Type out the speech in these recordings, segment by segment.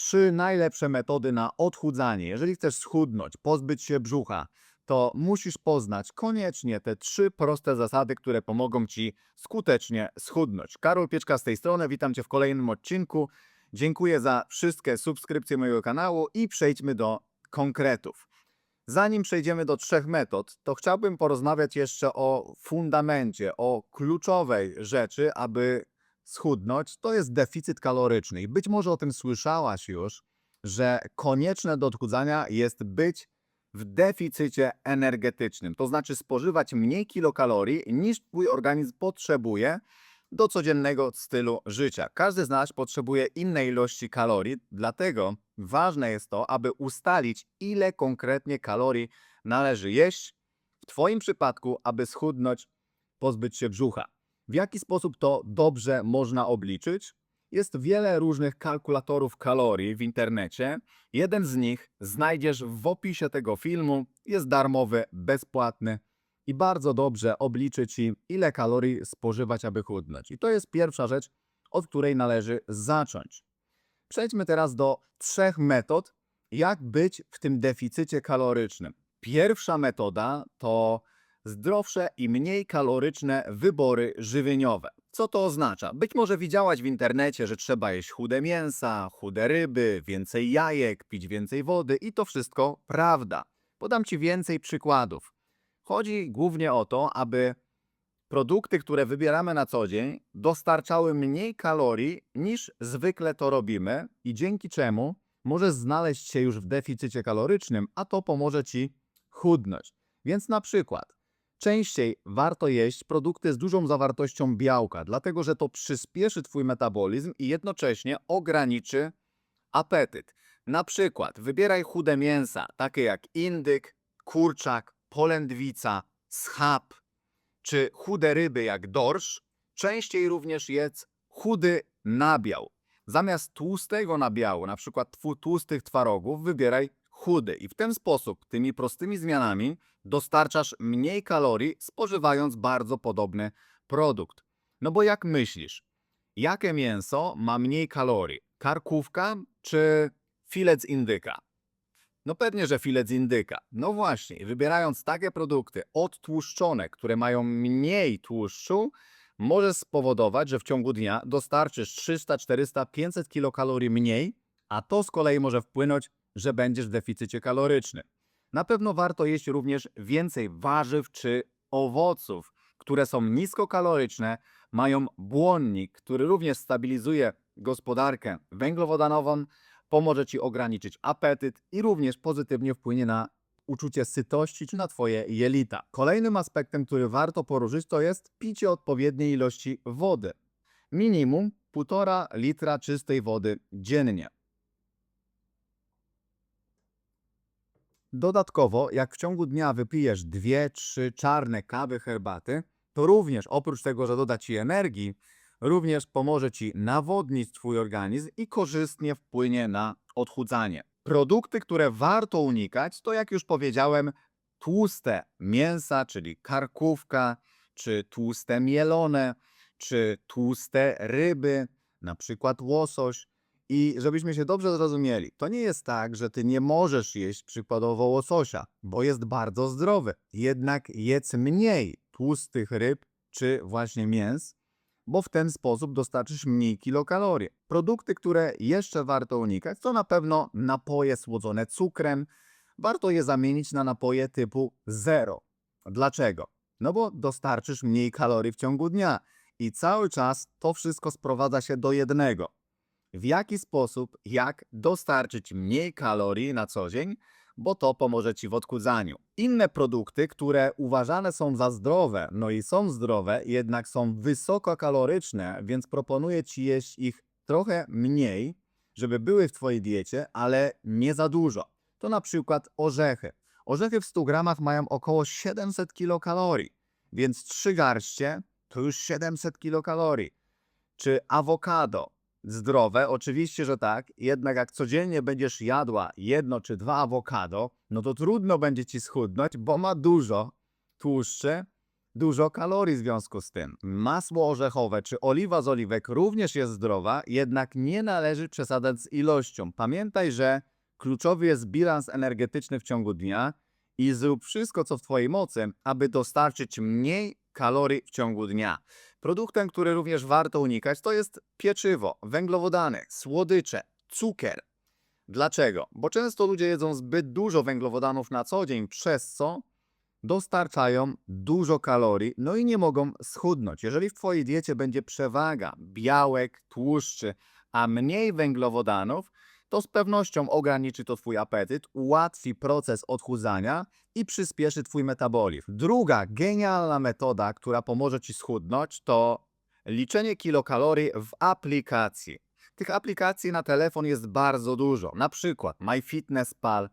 trzy najlepsze metody na odchudzanie. Jeżeli chcesz schudnąć, pozbyć się brzucha, to musisz poznać koniecznie te trzy proste zasady, które pomogą Ci skutecznie schudnąć. Karol Pieczka z tej strony, witam Cię w kolejnym odcinku. Dziękuję za wszystkie subskrypcje mojego kanału i przejdźmy do konkretów. Zanim przejdziemy do trzech metod, to chciałbym porozmawiać jeszcze o fundamencie, o kluczowej rzeczy, aby schudnąć. To jest deficyt kaloryczny. I być może o tym słyszałaś już, że konieczne do odchudzania jest być w deficycie energetycznym, to znaczy spożywać mniej kilokalorii niż Twój organizm potrzebuje do codziennego stylu życia. Każdy z nas potrzebuje innej ilości kalorii, dlatego ważne jest to, aby ustalić, ile konkretnie kalorii należy jeść w Twoim przypadku, aby schudnąć, pozbyć się brzucha. W jaki sposób to dobrze można obliczyć? Jest wiele różnych kalkulatorów kalorii w internecie. Jeden z nich znajdziesz w opisie tego filmu. Jest darmowy, bezpłatny i bardzo dobrze obliczy Ci, ile kalorii spożywać, aby chudnąć. I to jest pierwsza rzecz, od której należy zacząć. Przejdźmy teraz do trzech metod, jak być w tym deficycie kalorycznym. Pierwsza metoda to zdrowsze i mniej kaloryczne wybory żywieniowe. Co to oznacza? Być może widziałaś w internecie, że trzeba jeść chude mięsa, chude ryby, więcej jajek, pić więcej wody i to wszystko prawda. Podam Ci więcej przykładów. Chodzi głównie o to, aby produkty, które wybieramy na co dzień, dostarczały mniej kalorii niż zwykle to robimy i dzięki czemu możesz znaleźć się już w deficycie kalorycznym, a to pomoże Ci chudnąć. Więc na przykład częściej warto jeść produkty z dużą zawartością białka, dlatego że to przyspieszy Twój metabolizm i jednocześnie ograniczy apetyt. Na przykład wybieraj chude mięsa, takie jak indyk, kurczak, polędwica, schab, czy chude ryby jak dorsz. Częściej również jedz chudy nabiał. Zamiast tłustego nabiału, na przykład tłustych twarogów, wybieraj chudy. I w ten sposób, tymi prostymi zmianami, dostarczasz mniej kalorii, spożywając bardzo podobny produkt. No bo jak myślisz, jakie mięso ma mniej kalorii? Karkówka czy filet z indyka? No pewnie, że filet z indyka. No właśnie, wybierając takie produkty odtłuszczone, które mają mniej tłuszczu, może spowodować, że w ciągu dnia dostarczysz 300, 400, 500 kilokalorii mniej, a to z kolei może wpłynąć, że będziesz w deficycie kalorycznym. Na pewno warto jeść również więcej warzyw czy owoców, które są niskokaloryczne, mają błonnik, który również stabilizuje gospodarkę węglowodanową, pomoże Ci ograniczyć apetyt i również pozytywnie wpłynie na uczucie sytości czy na Twoje jelita. Kolejnym aspektem, który warto poruszyć, to jest picie odpowiedniej ilości wody. Minimum 1,5 litra czystej wody dziennie. Dodatkowo, jak w ciągu dnia wypijesz dwie, trzy czarne kawy, herbaty, to również oprócz tego, że doda Ci energii, również pomoże Ci nawodnić Twój organizm i korzystnie wpłynie na odchudzanie. Produkty, które warto unikać, to jak już powiedziałem, tłuste mięsa, czyli karkówka, czy tłuste mielone, czy tłuste ryby, na przykład łosoś. I żebyśmy się dobrze zrozumieli, to nie jest tak, że ty nie możesz jeść przykładowo łososia, bo jest bardzo zdrowy. Jednak jedz mniej tłustych ryb czy właśnie mięs, bo w ten sposób dostarczysz mniej kilokalorii. Produkty, które jeszcze warto unikać, to na pewno napoje słodzone cukrem. Warto je zamienić na napoje typu zero. Dlaczego? No bo dostarczysz mniej kalorii w ciągu dnia i cały czas to wszystko sprowadza się do jednego. W jaki sposób, jak dostarczyć mniej kalorii na co dzień, bo to pomoże Ci w odchudzaniu. Inne produkty, które uważane są za zdrowe, no i są zdrowe, jednak są wysokokaloryczne, więc proponuję Ci jeść ich trochę mniej, żeby były w Twojej diecie, ale nie za dużo. To na przykład orzechy. Orzechy w 100 gramach mają około 700 kilokalorii, więc 3 garście to już 700 kilokalorii. Czy awokado? Zdrowe, oczywiście, że tak, jednak jak codziennie będziesz jadła jedno czy dwa awokado, no to trudno będzie ci schudnąć, bo ma dużo tłuszczy, dużo kalorii w związku z tym. Masło orzechowe czy oliwa z oliwek również jest zdrowa, jednak nie należy przesadzać z ilością. Pamiętaj, że kluczowy jest bilans energetyczny w ciągu dnia i zrób wszystko, co w Twojej mocy, aby dostarczyć mniej kalorii w ciągu dnia. Produktem, który również warto unikać, to jest pieczywo, węglowodany, słodycze, cukier. Dlaczego? Bo często ludzie jedzą zbyt dużo węglowodanów na co dzień, przez co dostarczają dużo kalorii, no i nie mogą schudnąć. Jeżeli w Twojej diecie będzie przewaga białek, tłuszczy, a mniej węglowodanów, to z pewnością ograniczy to Twój apetyt, ułatwi proces odchudzania i przyspieszy Twój metabolizm. Druga genialna metoda, która pomoże Ci schudnąć, to liczenie kilokalorii w aplikacji. Tych aplikacji na telefon jest bardzo dużo, na przykład MyFitnessPal,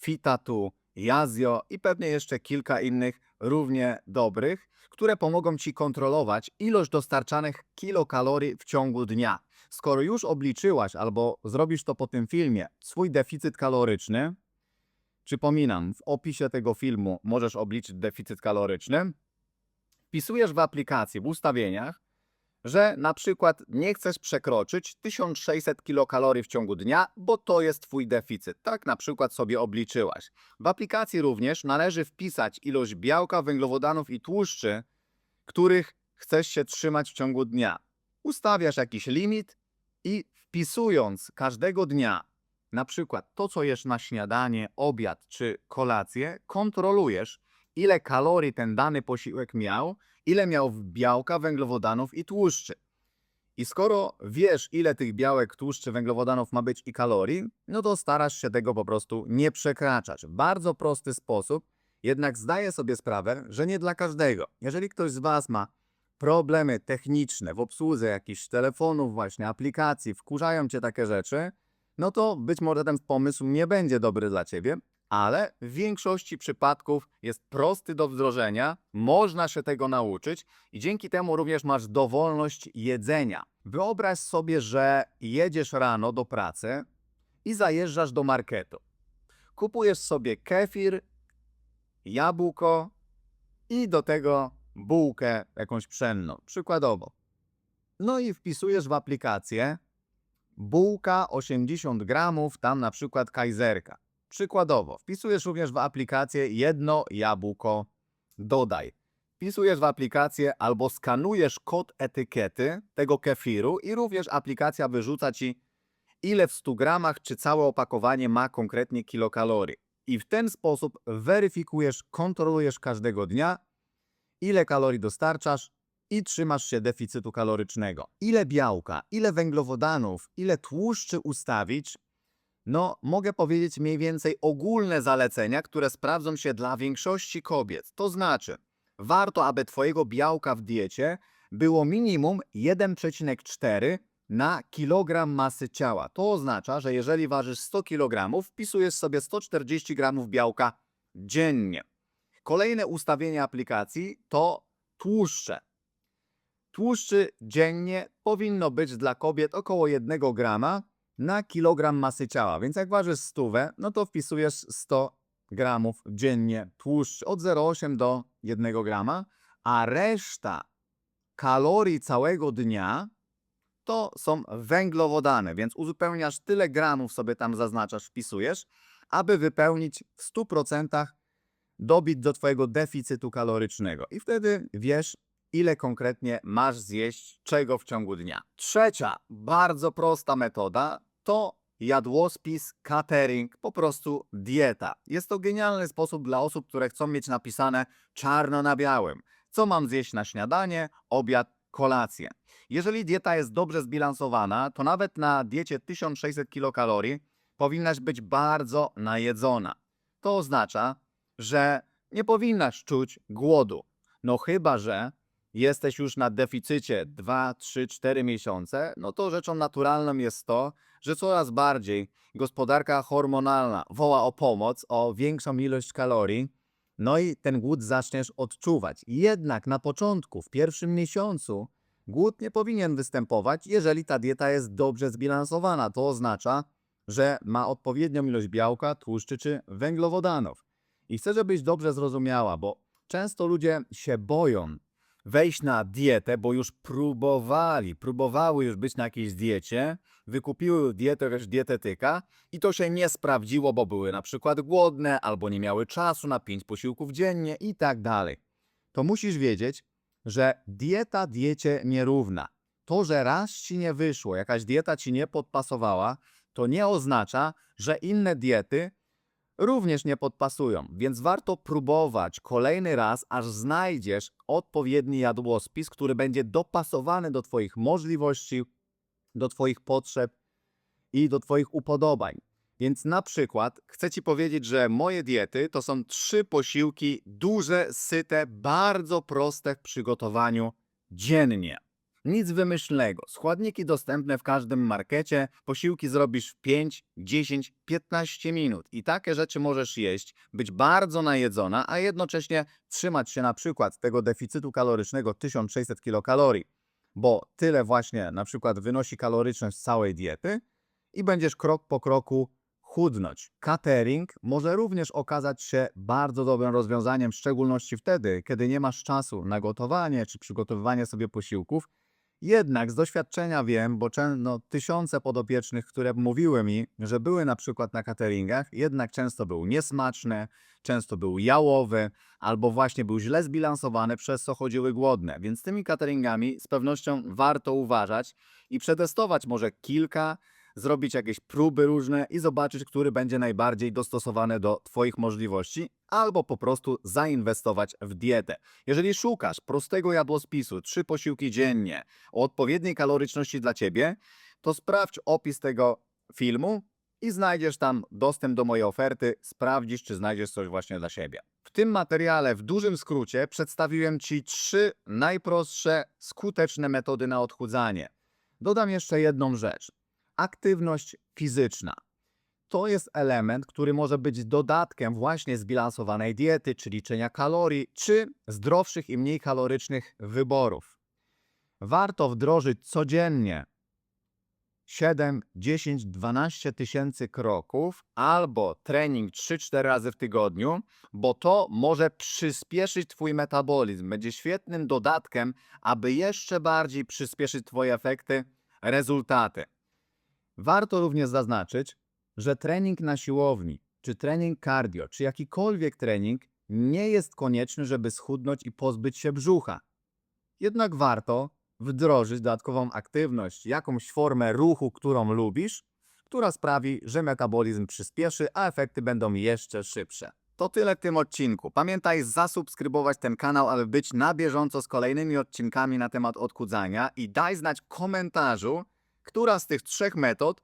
Fitatu, Yazio i pewnie jeszcze kilka innych równie dobrych, które pomogą Ci kontrolować ilość dostarczanych kilokalorii w ciągu dnia. Skoro już obliczyłaś albo zrobisz to po tym filmie swój deficyt kaloryczny, przypominam, w opisie tego filmu możesz obliczyć deficyt kaloryczny, wpisujesz w aplikacji, w ustawieniach, że na przykład nie chcesz przekroczyć 1600 kilokalorii w ciągu dnia, bo to jest Twój deficyt. Tak na przykład sobie obliczyłaś. W aplikacji również należy wpisać ilość białka, węglowodanów i tłuszczy, których chcesz się trzymać w ciągu dnia. Ustawiasz jakiś limit i wpisując każdego dnia, na przykład to, co jesz na śniadanie, obiad czy kolację, kontrolujesz, ile kalorii ten dany posiłek miał, ile miał białka, węglowodanów i tłuszczy. I skoro wiesz, ile tych białek, tłuszczy, węglowodanów ma być i kalorii, no to starasz się tego po prostu nie przekraczać. Bardzo prosty sposób, jednak zdaję sobie sprawę, że nie dla każdego. Jeżeli ktoś z Was ma problemy techniczne w obsłudze jakichś telefonów, właśnie aplikacji, wkurzają Cię takie rzeczy, no to być może ten pomysł nie będzie dobry dla Ciebie, ale w większości przypadków jest prosty do wdrożenia, można się tego nauczyć i dzięki temu również masz dowolność jedzenia. Wyobraź sobie, że jedziesz rano do pracy i zajeżdżasz do marketu. Kupujesz sobie kefir, jabłko i do tego bułkę jakąś pszenną, przykładowo. No i wpisujesz w aplikację bułka 80 gramów, tam na przykład kajzerka. Przykładowo, wpisujesz również w aplikację jedno jabłko dodaj. Wpisujesz w aplikację albo skanujesz kod etykiety tego kefiru i również aplikacja wyrzuca ci ile w 100 gramach czy całe opakowanie ma konkretnie kilokalorii. I w ten sposób weryfikujesz, kontrolujesz każdego dnia, ile kalorii dostarczasz i trzymasz się deficytu kalorycznego. Ile białka, ile węglowodanów, ile tłuszczy ustawić, no, mogę powiedzieć mniej więcej ogólne zalecenia, które sprawdzą się dla większości kobiet. To znaczy, warto, aby Twojego białka w diecie było minimum 1,4 na kilogram masy ciała. To oznacza, że jeżeli ważysz 100 kg, wpisujesz sobie 140 g białka dziennie. Kolejne ustawienie aplikacji to tłuszcze. Tłuszczy dziennie powinno być dla kobiet około 1 grama na kilogram masy ciała. Więc jak ważysz stówę, no to wpisujesz 100 gramów dziennie tłuszcz od 0,8 do 1 grama, a reszta kalorii całego dnia to są węglowodany, więc uzupełniasz tyle gramów sobie tam zaznaczasz, wpisujesz, aby wypełnić w 100% dobić do Twojego deficytu kalorycznego. I wtedy wiesz, ile konkretnie masz zjeść czego w ciągu dnia. Trzecia, bardzo prosta metoda to jadłospis, catering, po prostu dieta. Jest to genialny sposób dla osób, które chcą mieć napisane czarno na białym, co mam zjeść na śniadanie, obiad, kolację. Jeżeli dieta jest dobrze zbilansowana, to nawet na diecie 1600 kilokalorii powinnaś być bardzo najedzona. To oznacza, że nie powinnaś czuć głodu. No chyba, że jesteś już na deficycie 2, 3, 4 miesiące, no to rzeczą naturalną jest to, że coraz bardziej gospodarka hormonalna woła o pomoc, o większą ilość kalorii, no i ten głód zaczniesz odczuwać. Jednak na początku, w pierwszym miesiącu, głód nie powinien występować, jeżeli ta dieta jest dobrze zbilansowana. To oznacza, że ma odpowiednią ilość białka, tłuszczy czy węglowodanów. I chcę, żebyś dobrze zrozumiała, bo Często ludzie się boją wejść na dietę, bo już próbowali, próbowały już być na jakiejś diecie, wykupiły dietę jakiegoś dietetyka i to się nie sprawdziło, bo były na przykład głodne albo nie miały czasu na pięć posiłków dziennie i tak dalej. To musisz wiedzieć, że dieta diecie nierówna. To, że raz ci nie wyszło, jakaś dieta ci nie podpasowała, to nie oznacza, że inne diety również nie podpasują, więc warto próbować kolejny raz, aż znajdziesz odpowiedni jadłospis, który będzie dopasowany do Twoich możliwości, do Twoich potrzeb i do Twoich upodobań. Więc na przykład chcę Ci powiedzieć, że moje diety to są trzy posiłki duże, syte, bardzo proste w przygotowaniu dziennie. Nic wymyślnego. Składniki dostępne w każdym markecie. Posiłki zrobisz w 5, 10, 15 minut. I takie rzeczy możesz jeść, być bardzo najedzona, a jednocześnie trzymać się na przykład tego deficytu kalorycznego 1600 kilokalorii. Bo tyle właśnie na przykład wynosi kaloryczność całej diety i będziesz krok po kroku chudnąć. Catering może również okazać się bardzo dobrym rozwiązaniem, w szczególności wtedy, kiedy nie masz czasu na gotowanie czy przygotowywanie sobie posiłków. Jednak z doświadczenia wiem, bo no, tysiące podopiecznych, które mówiły mi, że były na przykład na cateringach, jednak często był niesmaczny, często był jałowy, albo właśnie był źle zbilansowany, przez co chodziły głodne. Więc z tymi cateringami z pewnością warto uważać i przetestować może kilka, zrobić jakieś próby różne i zobaczyć, który będzie najbardziej dostosowany do Twoich możliwości, albo po prostu zainwestować w dietę. Jeżeli szukasz prostego jadłospisu, trzy posiłki dziennie, o odpowiedniej kaloryczności dla Ciebie, to sprawdź opis tego filmu i znajdziesz tam dostęp do mojej oferty, sprawdzisz, czy znajdziesz coś właśnie dla siebie. W tym materiale w dużym skrócie przedstawiłem Ci trzy najprostsze, skuteczne metody na odchudzanie. Dodam jeszcze jedną rzecz. Aktywność fizyczna. To jest element, który może być dodatkiem właśnie zbilansowanej diety, czy liczenia kalorii, czy zdrowszych i mniej kalorycznych wyborów. Warto wdrożyć codziennie 7, 10, 12 tysięcy kroków albo trening 3-4 razy w tygodniu, bo to może przyspieszyć Twój metabolizm. Będzie świetnym dodatkiem, aby jeszcze bardziej przyspieszyć Twoje efekty, rezultaty. Warto również zaznaczyć, że trening na siłowni, czy trening cardio, czy jakikolwiek trening nie jest konieczny, żeby schudnąć i pozbyć się brzucha. Jednak warto wdrożyć dodatkową aktywność, jakąś formę ruchu, którą lubisz, która sprawi, że metabolizm przyspieszy, a efekty będą jeszcze szybsze. To tyle w tym odcinku. Pamiętaj zasubskrybować ten kanał, aby być na bieżąco z kolejnymi odcinkami na temat odchudzania i daj znać w komentarzu, która z tych trzech metod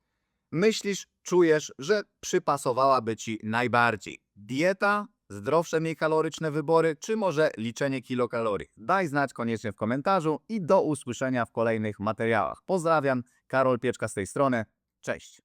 myślisz, czujesz, że przypasowałaby Ci najbardziej? Dieta, zdrowsze, mniej kaloryczne wybory, czy może liczenie kilokalorii? Daj znać koniecznie w komentarzu i do usłyszenia w kolejnych materiałach. Pozdrawiam, Karol Pieczka z tej strony. Cześć!